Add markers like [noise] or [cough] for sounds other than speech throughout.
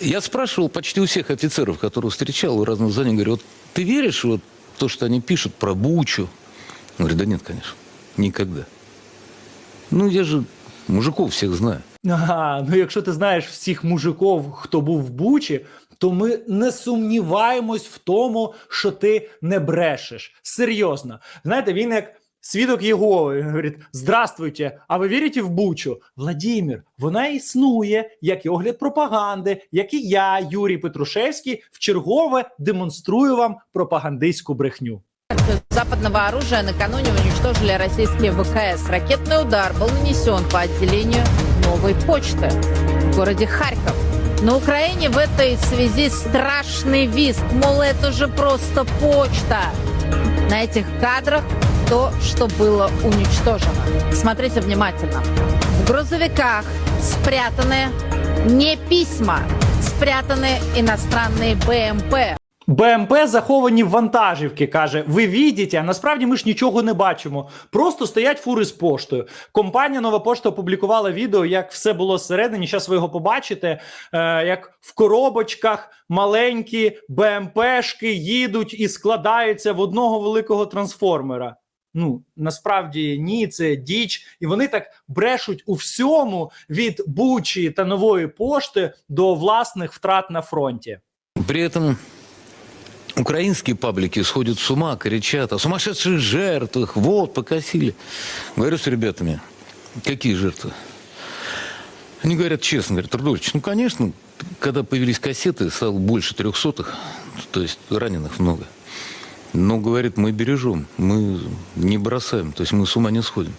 Я спрашивал почти у всех офицеров, которых встречал в разных зданиях, говорю, вот ты веришь вот то, что они пишут про Бучу? Он говорит, да нет, конечно, никогда. Ну, я же мужиков всех знаю. Ага, ну якщо ти знаєш всіх мужиків, хто був в Бучі, то ми не сумніваємось в тому, що ти не брешеш. Серйозно. Знаєте, він як свідок Єгови він говорить: Здравствуйте, а ви вірите в Бучу? Владимир, вона існує, як і огляд пропаганди, як і я, Юрій Петрушевський, вчергове демонструю вам пропагандистську брехню. западного оружия накануне уничтожили российские ВКС. Ракетный удар был нанесен по отделению новой почты в городе Харьков. На Украине в этой связи страшный визг, мол, это же просто почта. На этих кадрах то, что было уничтожено. Смотрите внимательно. В грузовиках спрятаны не письма, спрятаны иностранные БМП. БМП заховані в вантажівки, каже. Ви відіте, а насправді ми ж нічого не бачимо. Просто стоять фури з поштою. Компанія Нова Пошта опублікувала відео, як все було зсередині. Зараз ви його побачите. Е, як в коробочках маленькі БМПшки їдуть і складаються в одного великого трансформера. Ну насправді ні, це діч, і вони так брешуть у всьому від Бучі та нової пошти до власних втрат на фронті. При этом украинские паблики сходят с ума, кричат о сумасшедших жертвах, вот, покосили. Говорю с ребятами, какие жертвы? Они говорят честно, говорят, Трудович, ну, конечно, когда появились кассеты, стало больше трехсотых, то есть раненых много. Но, говорит, мы бережем, мы не бросаем, то есть мы с ума не сходим.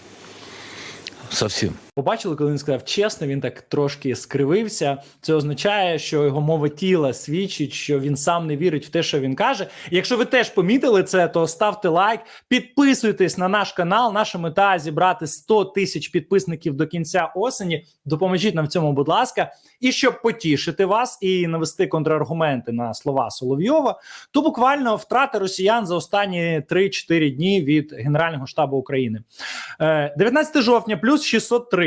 Совсем. Побачили, коли він сказав чесно, він так трошки скривився. Це означає, що його мова тіла свідчить, що він сам не вірить в те, що він каже. І якщо ви теж помітили це, то ставте лайк, підписуйтесь на наш канал. Наша мета зібрати 100 тисяч підписників до кінця осені. Допоможіть нам в цьому, будь ласка. І щоб потішити вас і навести контраргументи на слова Соловйова, то буквально втрати росіян за останні 3-4 дні від Генерального штабу України. Е, 19 жовтня плюс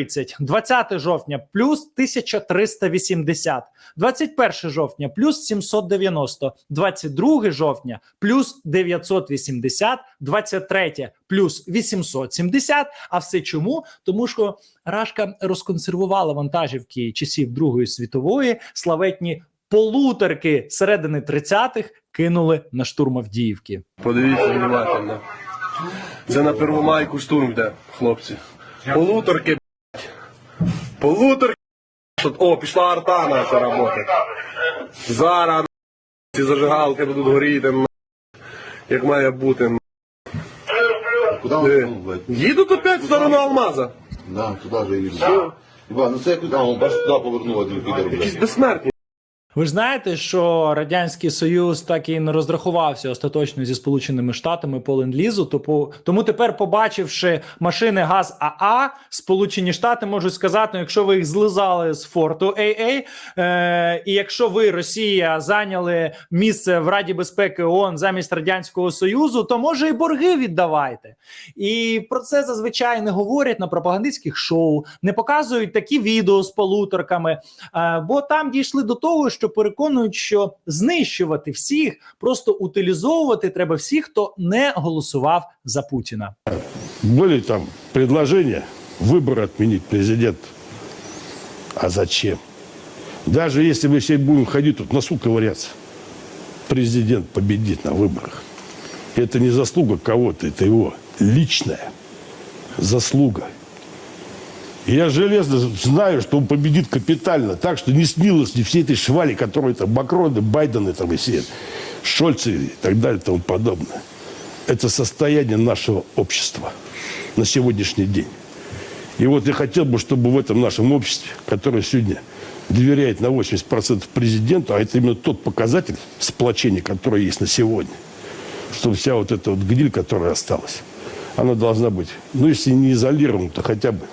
630, 20 жовтня плюс 1380, 21 жовтня плюс 790, 22 жовтня плюс 980, 23 плюс 870. А все чому? Тому що Рашка розконсервувала вантажівки часів Другої світової, славетні полуторки середини 30-х кинули на штурм Авдіївки. Подивіться внимательно. Це на Первомайку штурм йде, хлопці. Полуторки, блядь. Тут- О, пішла арта наша робота. Зараз ці зажигалки будуть горіти, як має бути. Куда Е, он, блядь? Їдуть опять в сторону Алмаза. Да, туди же їду. Іван, ну це як, а, он бачиш, туди повернув один підер, Якісь безсмертні. Ви ж знаєте, що радянський союз так і не розрахувався остаточно зі сполученими штатами по ленд-лізу. Тому, тому тепер, побачивши машини ГАЗ АА, Сполучені Штати можуть сказати: ну, якщо ви їх злизали з форту AA, е, і якщо ви Росія зайняли місце в Раді безпеки ООН замість радянського союзу, то може і борги віддавайте. І про це зазвичай не говорять на пропагандистських шоу, не показують такі відео з полуторками. Е, бо там дійшли до того, що переконують, що знищувати всіх, просто утилізовувати треба всіх, хто не голосував за Путіна. Были там предложения выбор отменить президента. А зачем? Даже если мы все будем ходить тут носу ковыряться, президент победит на выборах. Это не заслуга кого-то, это его личная заслуга. Я железно знаю, что он победит капитально, так что не снилось ни всей этой швали, которые там Макроны, Байдены там и все, Шольцы и так далее и тому подобное. Это состояние нашего общества на сегодняшний день. И вот я хотел бы, чтобы в этом нашем обществе, которое сегодня доверяет на 80% президенту, а это именно тот показатель сплочения, который есть на сегодня, чтобы вся вот эта вот гниль, которая осталась, она должна быть, ну если не изолирована, то хотя бы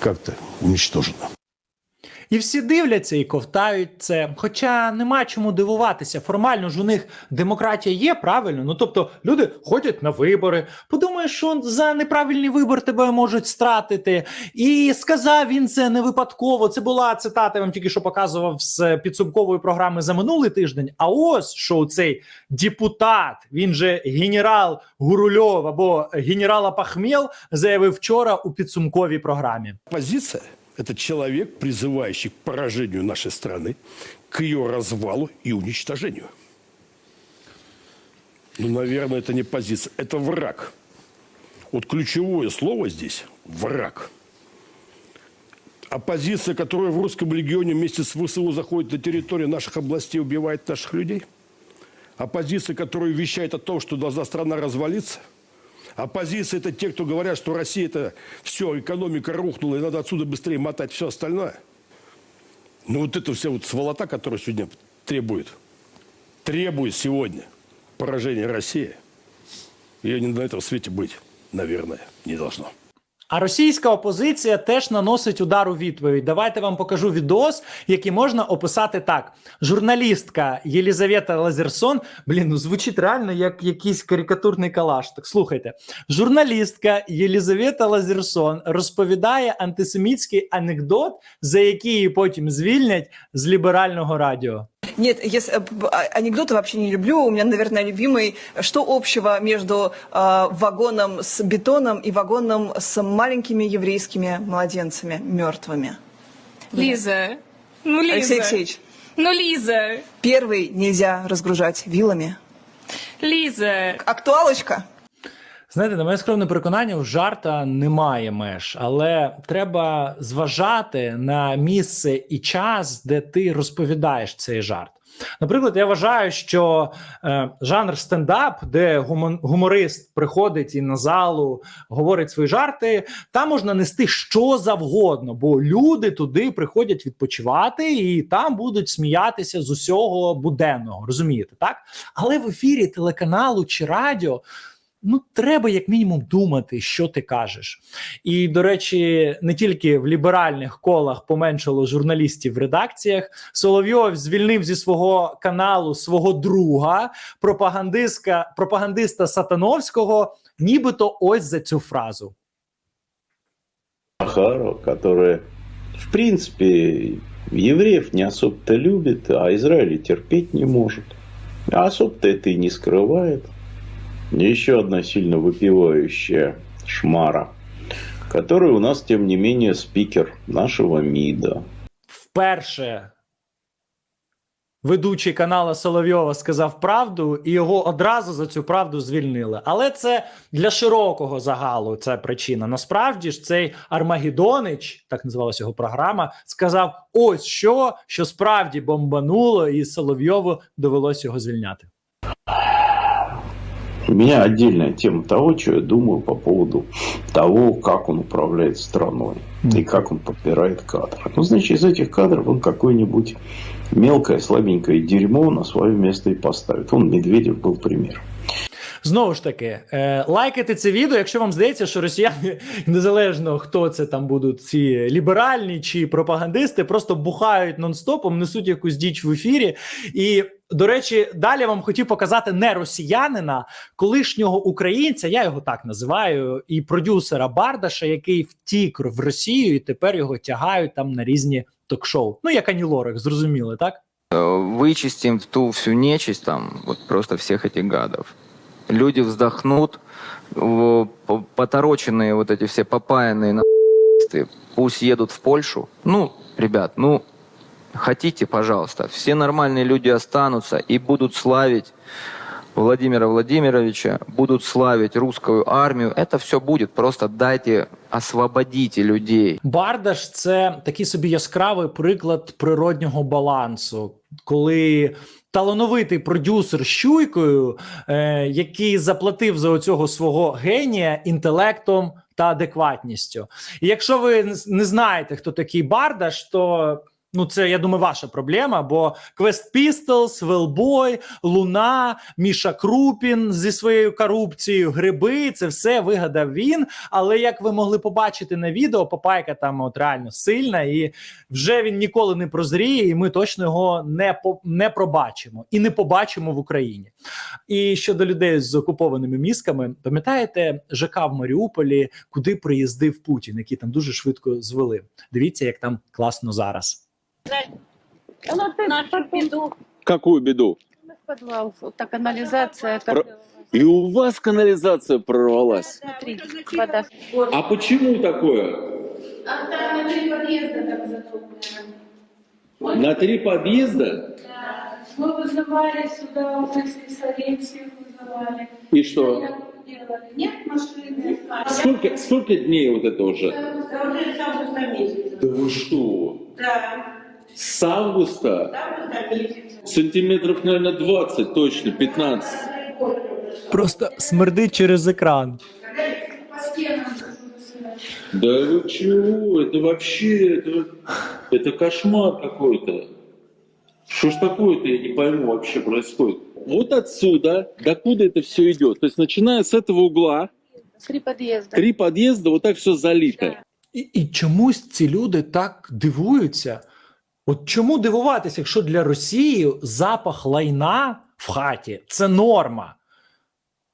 как-то уничтожена. І всі дивляться і ковтають це. Хоча нема чому дивуватися. Формально ж у них демократія є, правильно. Ну тобто люди ходять на вибори. Подумаєш, що за неправильний вибор тебе можуть стратити. І сказав він це не випадково. Це була цитата. Я вам тільки що показував з підсумкової програми за минулий тиждень. А ось що цей депутат, він же генерал Гурульов або генерал Апахмєл, заявив вчора у підсумковій програмі. Оппозиция – это человек, призывающий к поражению нашей страны, к ее развалу и уничтожению. Ну, наверное, это не позиция, это враг. Вот ключевое слово здесь – враг. Оппозиция, которая в русском регионе вместе с ВСУ заходит на территорию наших областей, убивает наших людей. Оппозиция, которая вещает о том, что должна страна развалиться. Оппозиция – это те, кто говорят, что Россия – это все, экономика рухнула, и надо отсюда быстрее мотать все остальное. Ну вот это вся вот сволота, которая сегодня требует, требует сегодня поражения России, ее на этом свете быть, наверное, не должно. А російська опозиція теж наносить удар у відповідь. Давайте вам покажу відос, який можна описати так: журналістка Єлізавета Лазерсон. Блін, ну звучить реально як якийсь карикатурний калаш. Так слухайте, журналістка Єлізавета Лазерсон розповідає антисемітський анекдот, за який її потім звільнять з ліберального радіо. Нет, если, э, а- анекдоты вообще не люблю. У меня, наверное, любимый. Что общего между э, вагоном с бетоном и вагоном с маленькими еврейскими младенцами мертвыми? Лиза, ну Лиза. Алексей Алексеевич, Ну Лиза, первый нельзя разгружать вилами. Лиза. Актуалочка? Знаєте, на моє скромне переконання, у жарта немає меж, але треба зважати на місце і час, де ти розповідаєш цей жарт. Наприклад, я вважаю, що е, жанр стендап, де гумон- гуморист приходить і на залу говорить свої жарти, там можна нести що завгодно, бо люди туди приходять відпочивати і там будуть сміятися з усього буденного. Розумієте, так? Але в ефірі телеканалу чи радіо ну треба як мінімум думати, що ти кажеш. І до речі, не тільки в ліберальних колах поменшало журналістів в редакціях. Соловйов звільнив зі свого каналу свого друга, пропагандистка, пропагандиста Сатановського, нібито ось за цю фразу. Захарова, которая, в принципе, евреев не особо-то любит, а Израиль терпеть не может. А особо-то это и не скрывает. Еще одна сильно выпивающая шмара, которая у нас, тем не менее, спикер нашего МИДа. Вперше ведучий канала Соловйова сказав правду, і його одразу за цю правду звільнили. Але це для широкого загалу це причина. Насправді ж цей Армагеддонич, так називалася його програма, сказав: ось що, що справді бомбануло, і Соловйову довелось його звільняти. У меня отдельная тема того, что я думаю по поводу того, как он управляет страной и как он подбирает кадры. Ну, значит, из этих кадров он какое-нибудь мелкое, слабенькое дерьмо на свое место и поставит. Он Медведев был пример. Знову ж таки, е, лайкайте це відео, якщо вам здається, що росіяни, [laughs] незалежно хто це там будуть, ці ліберальні чи пропагандисти, просто бухають нон-стопом, несуть якусь діч в ефірі. І, до речі, далі я вам хотів показати не росіянина, колишнього українця, я його так називаю, і продюсера Бардаша, який втік в Росію, і тепер його тягають там на різні ток-шоу. Ну, як Ані Лорак, зрозуміли, так? вычистим ту всю нечисть там, вот просто всех этих гадов Люди вздохнут, в- по- потороченные вот эти все попаянные на пусть едут в Польшу. Ну, ребят, ну, хотите, пожалуйста. Все нормальные люди останутся и будут славить Владимира Владимировича, будут славить русскую армию. Это все будет. Просто дайте, освободите людей. Бардаш це такий собі яскравий приклад природнього балансу, коли талановитий продюсер щуйкою, е, який заплатив за оцього свого генія інтелектом та адекватністю. І якщо ви не знаєте, хто такий Бардаш, то Ну, це я думаю, ваша проблема. Бо Quest Pistols, Велбой, Луна, Міша Крупін зі своєю корупцією, гриби це все вигадав він. Але як ви могли побачити на відео, Папайка там от реально сильна, і вже він ніколи не прозріє, і ми точно його не по не пробачимо і не побачимо в Україні. І щодо людей з окупованими мізками, пам'ятаєте ЖК в Маріуполі, куди приїздив Путін, який там дуже швидко звели. Дивіться, як там класно зараз. Нашу беду. Какую беду? Подвал, так канализация, Про- И у вас канализация прорвалась. Смотри, вода. А почему такое? На три подъезда? Мы вызывали сюда уже слесарей, всех вызывали. И что? Нет машины. Сколько, сколько дней вот это уже? Да уже с августа месяца. Да вы что? Да, С августа? с августа месяца. Сантиметров, наверное, 20 точно, 15. Просто смердить через екран. По стенам высылать. Да вы чего? Это вообще, это, это кошмар какой-то. Что ж такое-то, я не пойму вообще происходит. Вот отсюда, докуда это все идет. То есть начиная с этого угла, Три подъезда. три подъезда, вот так все залито. І, і чомусь ці люди так дивуються. От чому дивуватися, якщо для Росії запах лайна в хаті це норма.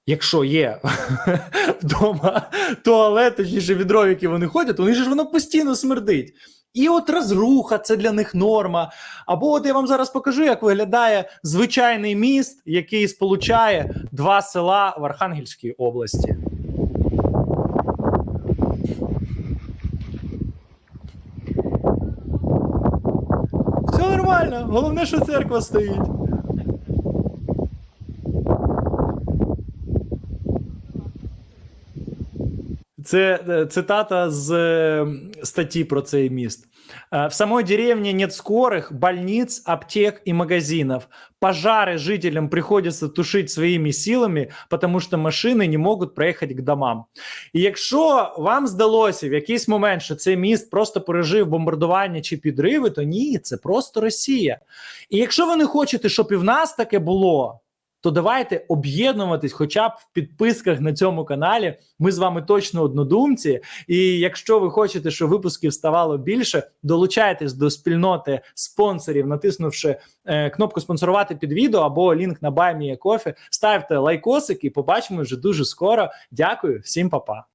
Якщо є [laughs] вдома туалет, точніше відро, в яке вони ходять, них ж воно постійно смердить. І от розруха це для них норма. Або от я вам зараз покажу, як виглядає звичайний міст, який сполучає два села в Архангельській області. Все нормально, головне, що церква стоїть. Це е, цитата з е, статті про цей міст. Э, В самой деревне нет скорых, больниц, аптек и магазинов. Пожары жителям приходится тушить своими силами, потому що машини не можуть проїхати к домам. І якщо вам здалося в якийсь момент, що цей міст просто пережив бомбардування чи підриви, то ні, це просто Росія. І якщо ви не хочете, щоб і в нас таке було, то давайте об'єднуватись, хоча б в підписках на цьому каналі. Ми з вами точно однодумці. І якщо ви хочете, щоб випусків ставало більше, долучайтесь до спільноти спонсорів, натиснувши е, кнопку спонсорувати під відео або лінк на Баймія Кофі. Ставте лайкосики побачимо вже дуже скоро. Дякую, всім па-па.